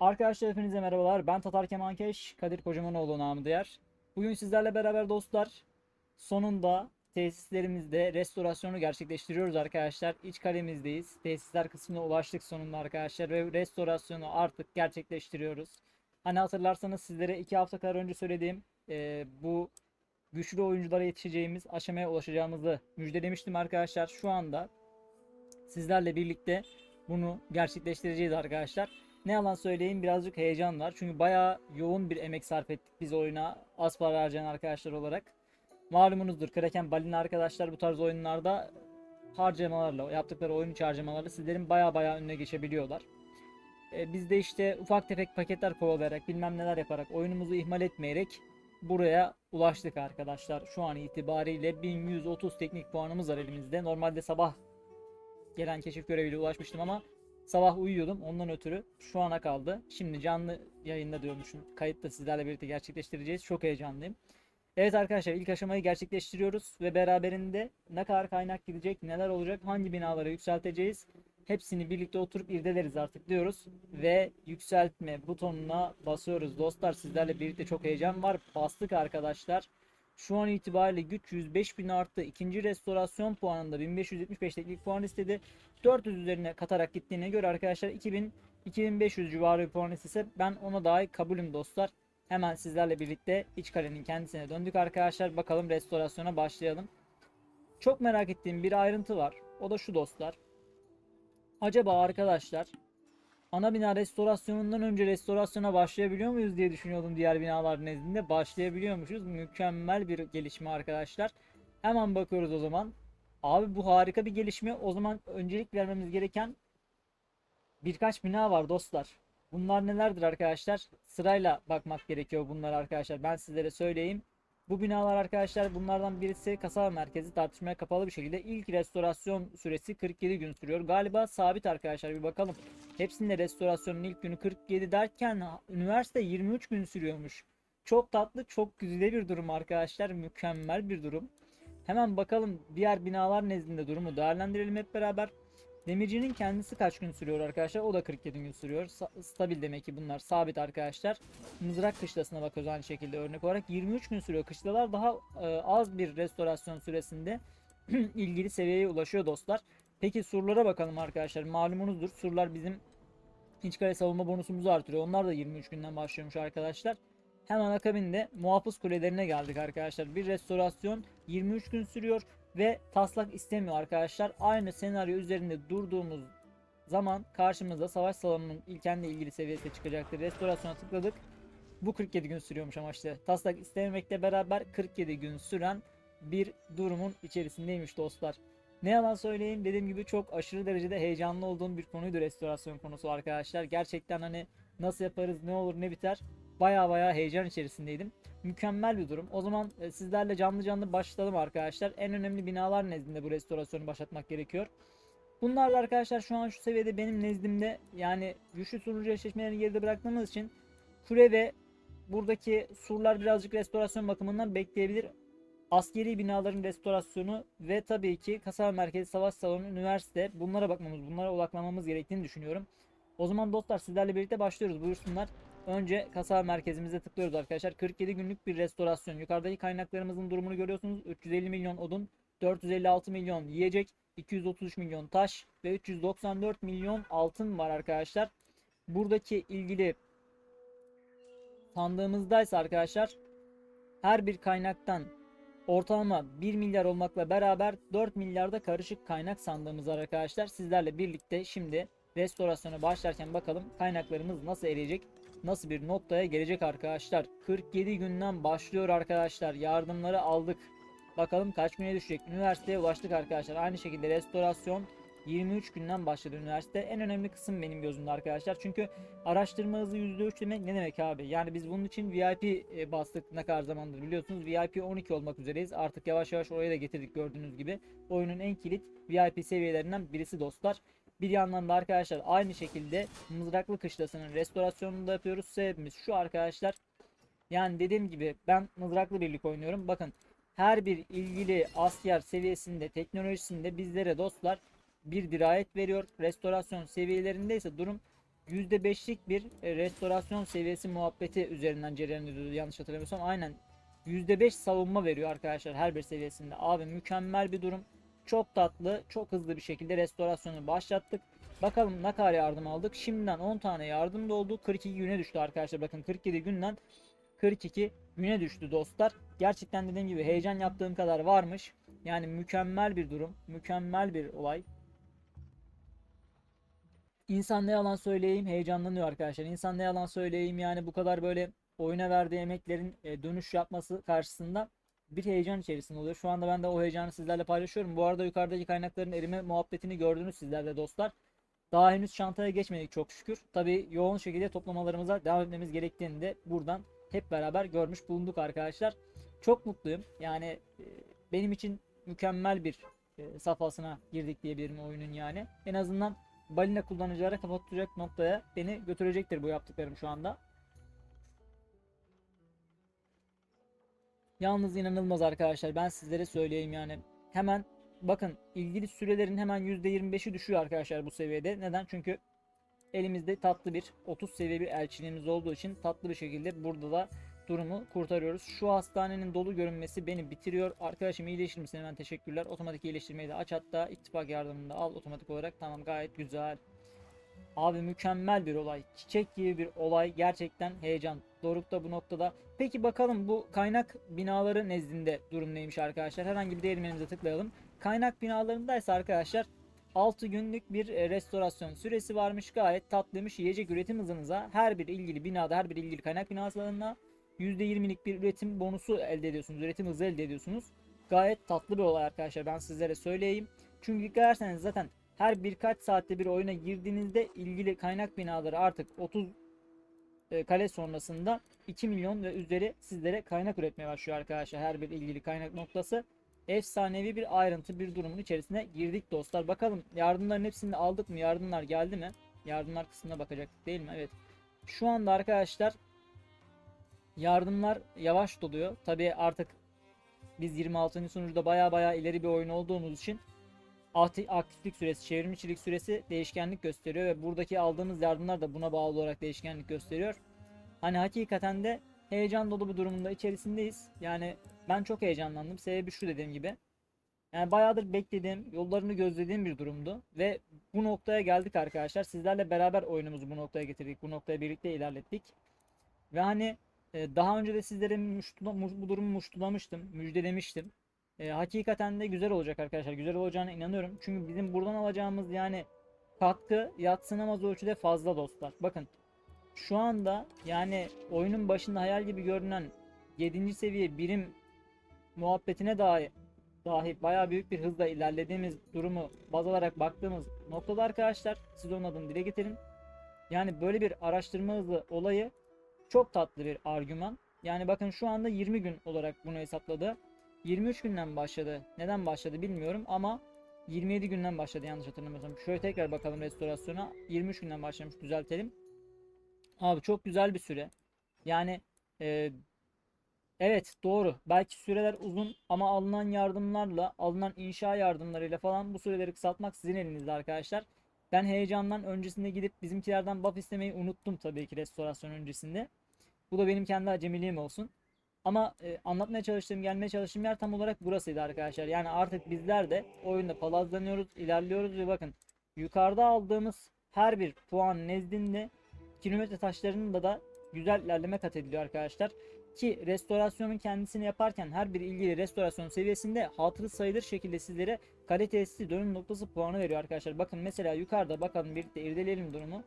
Arkadaşlar hepinize merhabalar. Ben Tatar Kemankeş, Kadir Kocamanoğlu namı diğer. Bugün sizlerle beraber dostlar sonunda tesislerimizde restorasyonu gerçekleştiriyoruz arkadaşlar. İç kalemizdeyiz. Tesisler kısmına ulaştık sonunda arkadaşlar ve restorasyonu artık gerçekleştiriyoruz. Hani hatırlarsanız sizlere iki hafta kadar önce söylediğim e, bu güçlü oyunculara yetişeceğimiz aşamaya ulaşacağımızı müjdelemiştim arkadaşlar. Şu anda sizlerle birlikte bunu gerçekleştireceğiz arkadaşlar. Ne yalan söyleyeyim birazcık heyecan var. Çünkü bayağı yoğun bir emek sarf ettik biz oyuna az para harcayan arkadaşlar olarak. Malumunuzdur Kraken Balina arkadaşlar bu tarz oyunlarda harcamalarla yaptıkları oyun içi harcamalarla sizlerin bayağı bayağı önüne geçebiliyorlar. E, biz de işte ufak tefek paketler kovalayarak bilmem neler yaparak oyunumuzu ihmal etmeyerek buraya ulaştık arkadaşlar. Şu an itibariyle 1130 teknik puanımız var elimizde. Normalde sabah gelen keşif göreviyle ulaşmıştım ama sabah uyuyordum. Ondan ötürü şu ana kaldı. Şimdi canlı yayında diyormuşum. Kayıtta sizlerle birlikte gerçekleştireceğiz. Çok heyecanlıyım. Evet arkadaşlar ilk aşamayı gerçekleştiriyoruz ve beraberinde ne kadar kaynak gidecek, neler olacak, hangi binaları yükselteceğiz hepsini birlikte oturup irdeleriz artık diyoruz ve yükseltme butonuna basıyoruz. Dostlar sizlerle birlikte çok heyecan var. Bastık arkadaşlar. Şu an itibariyle güç 105 bin arttı. İkinci restorasyon puanında 1575 teknik puan istedi. 400 üzerine katarak gittiğine göre arkadaşlar 2000 2500 civarı bir puan istese ben ona dahi kabulüm dostlar. Hemen sizlerle birlikte iç kalenin kendisine döndük arkadaşlar. Bakalım restorasyona başlayalım. Çok merak ettiğim bir ayrıntı var. O da şu dostlar. Acaba arkadaşlar ana bina restorasyonundan önce restorasyona başlayabiliyor muyuz diye düşünüyordum diğer binalar nezdinde. Başlayabiliyormuşuz. Mükemmel bir gelişme arkadaşlar. Hemen bakıyoruz o zaman. Abi bu harika bir gelişme. O zaman öncelik vermemiz gereken birkaç bina var dostlar. Bunlar nelerdir arkadaşlar? Sırayla bakmak gerekiyor bunlar arkadaşlar. Ben sizlere söyleyeyim. Bu binalar arkadaşlar bunlardan birisi kasaba merkezi tartışmaya kapalı bir şekilde ilk restorasyon süresi 47 gün sürüyor. Galiba sabit arkadaşlar bir bakalım. Hepsinde restorasyonun ilk günü 47 derken üniversite 23 gün sürüyormuş. Çok tatlı çok güzel bir durum arkadaşlar. Mükemmel bir durum. Hemen bakalım diğer binalar nezdinde durumu değerlendirelim hep beraber. Demircinin kendisi kaç gün sürüyor arkadaşlar? O da 47 gün sürüyor. Stabil demek ki bunlar sabit arkadaşlar. Mızrak kışlasına bakıyoruz aynı şekilde örnek olarak. 23 gün sürüyor. Kışlalar daha e, az bir restorasyon süresinde ilgili seviyeye ulaşıyor dostlar. Peki surlara bakalım arkadaşlar. Malumunuzdur surlar bizim iç kale savunma bonusumuzu artırıyor. Onlar da 23 günden başlıyormuş arkadaşlar. Hemen akabinde muhafız kulelerine geldik arkadaşlar. Bir restorasyon 23 gün sürüyor ve taslak istemiyor arkadaşlar. Aynı senaryo üzerinde durduğumuz zaman karşımıza savaş salonunun ilkenle ilgili seviyesi çıkacaktır. Restorasyona tıkladık. Bu 47 gün sürüyormuş ama işte taslak istememekle beraber 47 gün süren bir durumun içerisindeymiş dostlar. Ne yalan söyleyeyim dediğim gibi çok aşırı derecede heyecanlı olduğum bir konuydu restorasyon konusu arkadaşlar. Gerçekten hani nasıl yaparız ne olur ne biter baya baya heyecan içerisindeydim. Mükemmel bir durum. O zaman e, sizlerle canlı canlı başlayalım arkadaşlar. En önemli binalar nezdinde bu restorasyonu başlatmak gerekiyor. Bunlarla arkadaşlar şu an şu seviyede benim nezdimde yani güçlü sunucu eşleşmelerini geride bıraktığımız için kule ve buradaki surlar birazcık restorasyon bakımından bekleyebilir. Askeri binaların restorasyonu ve tabii ki kasaba merkezi savaş salonu üniversite bunlara bakmamız bunlara odaklanmamız gerektiğini düşünüyorum. O zaman dostlar sizlerle birlikte başlıyoruz buyursunlar. Önce kasaba merkezimize tıklıyoruz arkadaşlar. 47 günlük bir restorasyon. Yukarıdaki kaynaklarımızın durumunu görüyorsunuz. 350 milyon odun, 456 milyon yiyecek, 233 milyon taş ve 394 milyon altın var arkadaşlar. Buradaki ilgili sandığımızdaysa arkadaşlar her bir kaynaktan ortalama 1 milyar olmakla beraber 4 milyarda karışık kaynak sandığımız var arkadaşlar. Sizlerle birlikte şimdi restorasyona başlarken bakalım kaynaklarımız nasıl eriyecek nasıl bir noktaya gelecek arkadaşlar. 47 günden başlıyor arkadaşlar. Yardımları aldık. Bakalım kaç güne düşecek. Üniversiteye ulaştık arkadaşlar. Aynı şekilde restorasyon 23 günden başladı üniversite. En önemli kısım benim gözümde arkadaşlar. Çünkü araştırma hızı %3 demek ne demek abi? Yani biz bunun için VIP e, bastık ne kadar zamandır biliyorsunuz. VIP 12 olmak üzereyiz. Artık yavaş yavaş oraya da getirdik gördüğünüz gibi. Oyunun en kilit VIP seviyelerinden birisi dostlar. Bir yandan da arkadaşlar aynı şekilde mızraklı kışlasının restorasyonunu da yapıyoruz. Sebebimiz şu arkadaşlar. Yani dediğim gibi ben mızraklı birlik oynuyorum. Bakın her bir ilgili asker seviyesinde teknolojisinde bizlere dostlar bir dirayet veriyor. Restorasyon seviyelerinde ise durum %5'lik bir e, restorasyon seviyesi muhabbeti üzerinden cereyan ediyordu yanlış hatırlamıyorsam. Aynen %5 savunma veriyor arkadaşlar her bir seviyesinde. Abi mükemmel bir durum. Çok tatlı, çok hızlı bir şekilde restorasyonu başlattık. Bakalım ne kadar yardım aldık. Şimdiden 10 tane yardım da oldu. 42 güne düştü arkadaşlar. Bakın 47 günden 42 güne düştü dostlar. Gerçekten dediğim gibi heyecan yaptığım kadar varmış. Yani mükemmel bir durum. Mükemmel bir olay. İnsan ne yalan söyleyeyim heyecanlanıyor arkadaşlar. İnsan ne yalan söyleyeyim yani bu kadar böyle oyuna verdiği emeklerin e, dönüş yapması karşısında bir heyecan içerisinde oluyor. Şu anda ben de o heyecanı sizlerle paylaşıyorum. Bu arada yukarıdaki kaynakların erime muhabbetini gördünüz sizler de dostlar. Daha henüz çantaya geçmedik çok şükür. Tabi yoğun şekilde toplamalarımıza devam etmemiz gerektiğini de buradan hep beraber görmüş bulunduk arkadaşlar. Çok mutluyum. Yani e, benim için mükemmel bir e, safhasına girdik diyebilirim oyunun yani. En azından balina kullanıcılara kapatacak noktaya beni götürecektir bu yaptıklarım şu anda. Yalnız inanılmaz arkadaşlar. Ben sizlere söyleyeyim yani. Hemen bakın ilgili sürelerin hemen %25'i düşüyor arkadaşlar bu seviyede. Neden? Çünkü elimizde tatlı bir 30 seviye bir elçiliğimiz olduğu için tatlı bir şekilde burada da durumu kurtarıyoruz. Şu hastanenin dolu görünmesi beni bitiriyor. Arkadaşım iyileşir misin? Hemen teşekkürler. Otomatik iyileştirmeyi de aç hatta. ittifak yardımını da al otomatik olarak. Tamam gayet güzel. Abi mükemmel bir olay. Çiçek gibi bir olay. Gerçekten heyecan. Doruk da bu noktada. Peki bakalım bu kaynak binaları nezdinde durum neymiş arkadaşlar? Herhangi bir değirmenimize tıklayalım. Kaynak binalarındaysa arkadaşlar 6 günlük bir e, restorasyon süresi varmış. Gayet tatlıymış. Yiyecek üretim hızınıza her bir ilgili binada, her bir ilgili kaynak binasına %20'lik bir üretim bonusu elde ediyorsunuz. Üretim hızı elde ediyorsunuz. Gayet tatlı bir olay arkadaşlar. Ben sizlere söyleyeyim. Çünkü dikkat zaten her birkaç saatte bir oyuna girdiğinizde ilgili kaynak binaları artık 30 e, kale sonrasında 2 milyon ve üzeri sizlere kaynak üretmeye başlıyor arkadaşlar. Her bir ilgili kaynak noktası efsanevi bir ayrıntı bir durumun içerisine girdik dostlar. Bakalım yardımların hepsini aldık mı? Yardımlar geldi mi? Yardımlar kısmına bakacaktık değil mi? Evet. Şu anda arkadaşlar yardımlar yavaş doluyor. Tabi artık biz 26. sunucuda baya baya ileri bir oyun olduğumuz için aktiflik süresi, çevrimiçilik süresi değişkenlik gösteriyor ve buradaki aldığımız yardımlar da buna bağlı olarak değişkenlik gösteriyor. Hani hakikaten de heyecan dolu bir durumunda içerisindeyiz. Yani ben çok heyecanlandım. Sebebi şu dediğim gibi. Yani bayağıdır beklediğim, yollarını gözlediğim bir durumdu. Ve bu noktaya geldik arkadaşlar. Sizlerle beraber oyunumuzu bu noktaya getirdik. Bu noktaya birlikte ilerlettik. Ve hani e, daha önce de sizlere bu durumu muştulamıştım. Müjdelemiştim. E, hakikaten de güzel olacak arkadaşlar. Güzel olacağına inanıyorum. Çünkü bizim buradan alacağımız yani katkı yatsınamaz ölçüde fazla dostlar. Bakın şu anda yani oyunun başında hayal gibi görünen 7. seviye birim muhabbetine dahi dahi bayağı büyük bir hızla ilerlediğimiz durumu baz alarak baktığımız noktada arkadaşlar siz onun adını dile getirin. Yani böyle bir araştırma hızı olayı çok tatlı bir argüman. Yani bakın şu anda 20 gün olarak bunu hesapladı. 23 günden başladı. Neden başladı bilmiyorum ama 27 günden başladı yanlış hatırlamıyorsam. Şöyle tekrar bakalım restorasyona. 23 günden başlamış düzeltelim. Abi çok güzel bir süre. Yani e, evet doğru. Belki süreler uzun ama alınan yardımlarla, alınan inşa yardımlarıyla falan bu süreleri kısaltmak sizin elinizde arkadaşlar. Ben heyecandan öncesinde gidip bizimkilerden buff istemeyi unuttum tabii ki restorasyon öncesinde. Bu da benim kendi acemiliğim olsun. Ama e, anlatmaya çalıştığım, gelmeye çalıştığım yer tam olarak burasıydı arkadaşlar. Yani artık bizler de oyunda palazlanıyoruz, ilerliyoruz ve bakın yukarıda aldığımız her bir puan nezdinde kilometre taşlarında da güzel ilerleme kat ediliyor arkadaşlar. Ki restorasyonun kendisini yaparken her bir ilgili restorasyon seviyesinde hatırı sayılır şekilde sizlere kale tesisi dönüm noktası puanı veriyor arkadaşlar. Bakın mesela yukarıda bakalım birlikte irdeleyelim durumu.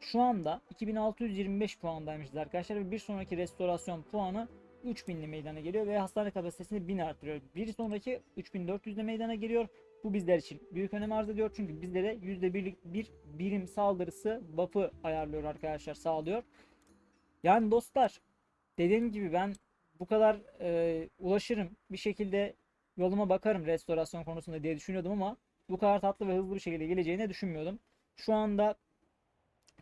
Şu anda 2625 puandaymışız arkadaşlar ve bir sonraki restorasyon puanı 3000 ile meydana geliyor ve hastane kapasitesini 1000 artırıyor. Bir sonraki 3400 ile meydana geliyor. Bu bizler için büyük önem arz ediyor çünkü bizlere %1'lik bir birim saldırısı buff'ı ayarlıyor arkadaşlar sağlıyor. Yani dostlar dediğim gibi ben bu kadar e, ulaşırım bir şekilde yoluma bakarım restorasyon konusunda diye düşünüyordum ama bu kadar tatlı ve hızlı bir şekilde geleceğini düşünmüyordum. Şu anda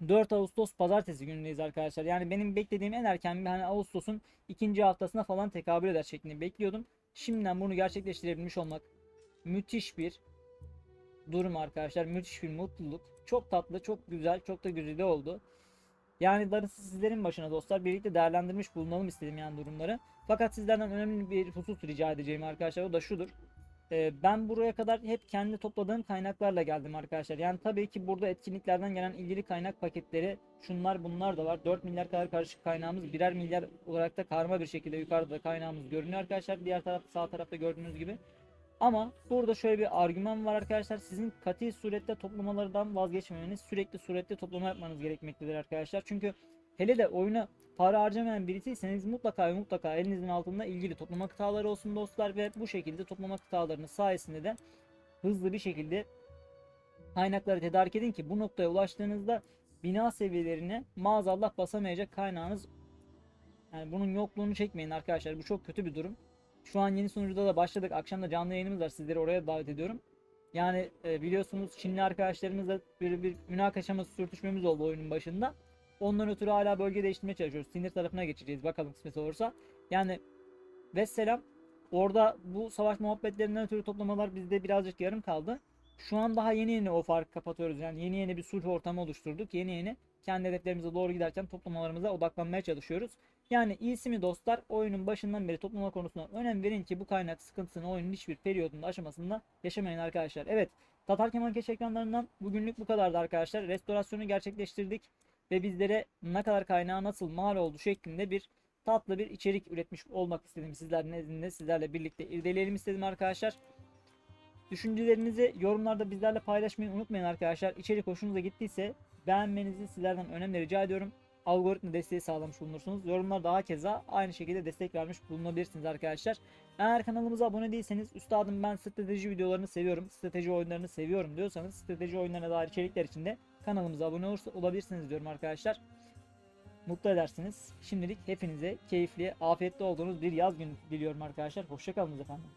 4 Ağustos pazartesi günündeyiz arkadaşlar. Yani benim beklediğim en erken bir hani Ağustos'un ikinci haftasına falan tekabül eder şeklinde bekliyordum. Şimdiden bunu gerçekleştirebilmiş olmak müthiş bir durum arkadaşlar. Müthiş bir mutluluk. Çok tatlı, çok güzel, çok da güzel oldu. Yani darısı sizlerin başına dostlar. Birlikte değerlendirmiş bulunalım istedim yani durumları. Fakat sizlerden önemli bir husus rica edeceğim arkadaşlar. O da şudur. Ee, ben buraya kadar hep kendi topladığım kaynaklarla geldim arkadaşlar. Yani tabii ki burada etkinliklerden gelen ilgili kaynak paketleri şunlar bunlar da var. 4 milyar kadar karışık kaynağımız birer milyar olarak da karma bir şekilde yukarıda kaynağımız görünüyor arkadaşlar. Diğer tarafta sağ tarafta gördüğünüz gibi. Ama burada şöyle bir argüman var arkadaşlar. Sizin katı surette toplamalardan vazgeçmemeniz, sürekli surette toplama yapmanız gerekmektedir arkadaşlar. Çünkü hele de oyuna para harcamayan birisiyseniz mutlaka ve mutlaka elinizin altında ilgili toplama kıtaları olsun dostlar ve bu şekilde toplama kıtalarının sayesinde de hızlı bir şekilde kaynakları tedarik edin ki bu noktaya ulaştığınızda bina seviyelerine maazallah basamayacak kaynağınız yani bunun yokluğunu çekmeyin arkadaşlar. Bu çok kötü bir durum. Şu an yeni sunucuda da başladık. Akşam da canlı yayınımız var. Sizleri oraya davet ediyorum. Yani e, biliyorsunuz Çinli arkadaşlarımızla bir, bir münakaşamız, sürtüşmemiz oldu oyunun başında. Ondan ötürü hala bölge değiştirmeye çalışıyoruz. Sinir tarafına geçeceğiz bakalım kısmet olursa. Yani vesselam orada bu savaş muhabbetlerinden ötürü toplamalar bizde birazcık yarım kaldı. Şu an daha yeni yeni o farkı kapatıyoruz. Yani yeni yeni bir sulh ortamı oluşturduk. Yeni yeni kendi hedeflerimize doğru giderken toplamalarımıza odaklanmaya çalışıyoruz. Yani iyisi mi dostlar oyunun başından beri toplama konusuna önem verin ki bu kaynak sıkıntısını oyunun hiçbir periyodunda aşamasında yaşamayın arkadaşlar. Evet Tatar Kemankeş ekranlarından bugünlük bu kadardı arkadaşlar. Restorasyonu gerçekleştirdik ve bizlere ne kadar kaynağı nasıl mal oldu şeklinde bir tatlı bir içerik üretmiş olmak istedim sizler nezdinde sizlerle birlikte irdeleyelim istedim arkadaşlar. Düşüncelerinizi yorumlarda bizlerle paylaşmayı unutmayın arkadaşlar. İçerik hoşunuza gittiyse beğenmenizi sizlerden önemli rica ediyorum. Algoritma desteği sağlamış bulunursunuz. Yorumlar daha keza aynı şekilde destek vermiş bulunabilirsiniz arkadaşlar. Eğer kanalımıza abone değilseniz üstadım ben strateji videolarını seviyorum. Strateji oyunlarını seviyorum diyorsanız strateji oyunlarına dair içerikler için de kanalımıza abone olursa, olabilirsiniz diyorum arkadaşlar. Mutlu edersiniz. Şimdilik hepinize keyifli, afiyetli olduğunuz bir yaz günü diliyorum arkadaşlar. Hoşçakalınız efendim.